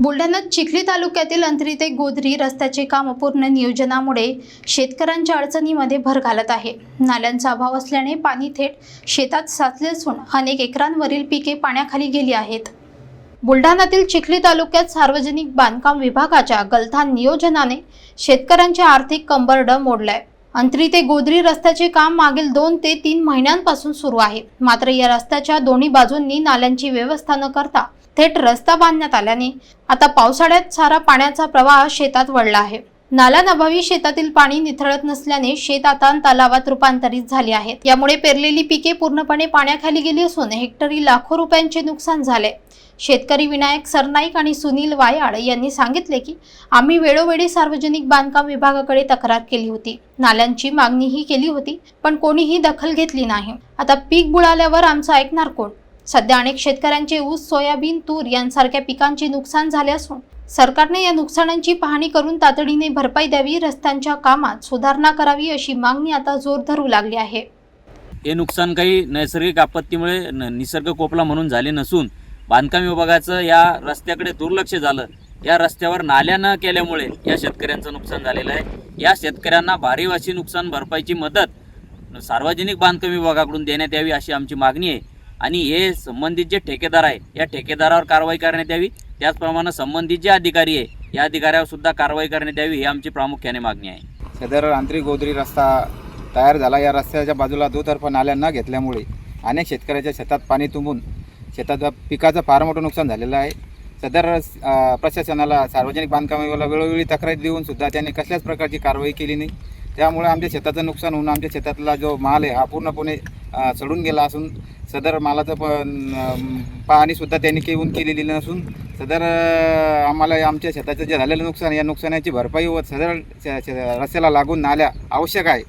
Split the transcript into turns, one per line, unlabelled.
बुलढाण्यात चिखली तालुक्यातील अंतरी ते गोधरी रस्त्याचे काम अपूर्ण नियोजनामुळे शेतकऱ्यांच्या अडचणीमध्ये भर घालत आहे. नाल्यांचा अभाव असल्याने पाणी थेट शेतात साचले असून अनेक एकरांवरील पिके पाण्याखाली गेली आहेत. बुलढाण्यातील चिखली तालुक्यात सार्वजनिक बांधकाम विभागाच्या गलथान नियोजनाने शेतकऱ्यांचे आर्थिक कंबरडं मोडलाय. अंतरी ते गोदरी रस्त्याचे काम मागील दोन ते तीन महिन्यांपासून सुरू आहे. मात्र या रस्त्याच्या दोन्ही बाजूंनी नाल्यांची व्यवस्था न करता थेट रस्ता बांधण्यात आल्याने आता पावसाळ्यात सारा पाण्याचा प्रवाह शेतात वळला आहे. नाल्यांअभावी शेतातील पाणी निथळत नसल्याने शेत आता तलावात रूपांतरित झाले आहेत. यामुळे पेरलेली पिके पूर्णपणे पाण्याखाली गेली असून हेक्टरी लाखो रुपयांचे नुकसान झाले. शेतकरी विनायक सरनाईक आणि सुनील वायाड यांनी सांगितले की आम्ही वेळोवेळी सार्वजनिक बांधकाम विभागाकडे तक्रार केली होती. नाल्यांची मागणीही केली होती पण कोणीही दखल घेतली नाही. आता पीक बुडाल्यावर आमचं ऐकणार कोण? सध्या अनेक शेतकऱ्यांचे ऊस सोयाबीन तूर यांसारख्या पिकांचे नुकसान झाले असून सरकारने या नुकसानांची पाहणी करून तातडीने भरपाई द्यावी रस्त्यांच्या कामात सुधारणा करावी अशी मागणी आता जोर धरू लागली आहे.
हे नुकसान काही नैसर्गिक आपत्तीमुळे न- निसर्ग कोपला म्हणून झाले नसून बांधकाम विभागाचं या रस्त्याकडे दुर्लक्ष झालं. या रस्त्यावर नाल्या न केल्यामुळे या शेतकऱ्यांचं नुकसान झालेलं आहे. या शेतकऱ्यांना भारी अशी नुकसान भरपाईची मदत सार्वजनिक बांधकाम विभागाकडून देण्यात यावी अशी आमची मागणी आहे. आणि हे संबंधित जे ठेकेदार आहे या ठेकेदारावर कारवाई करण्यात यावी. त्याचप्रमाणे संबंधित जे अधिकारी आहे या अधिकाऱ्यावर सुद्धा कारवाई करण्यात यावी ही आमची प्रामुख्याने मागणी आहे.
सदर आंतरिक गोदरी रस्ता तयार झाला. या रस्त्याच्या बाजूला दुतर्फ नाल्या न घेतल्यामुळे अनेक शेतकऱ्याच्या शेतात पाणी तुंबून शेतात पिकाचं फार मोठं नुकसान झालेलं आहे. सदर प्रशासनाला सार्वजनिक बांधकामाला वेळोवेळी तक्रार देऊन सुद्धा त्यांनी कसल्याच प्रकारची कारवाई केली नाही. त्यामुळे आमच्या शेताचं नुकसान होऊन आमच्या शेतातला जो माल आहे हा पूर्णपणे सडून गेला असून सदर मालाचं पण पाहणीसुद्धा त्यांनी येऊन केलेली नसून सदर आम्हाला आमच्या शेताचं जे झालेलं नुकसान या नुकसानाची भरपाई व सदर श- रस्त्याला लागून नाल्या आवश्यक आहे.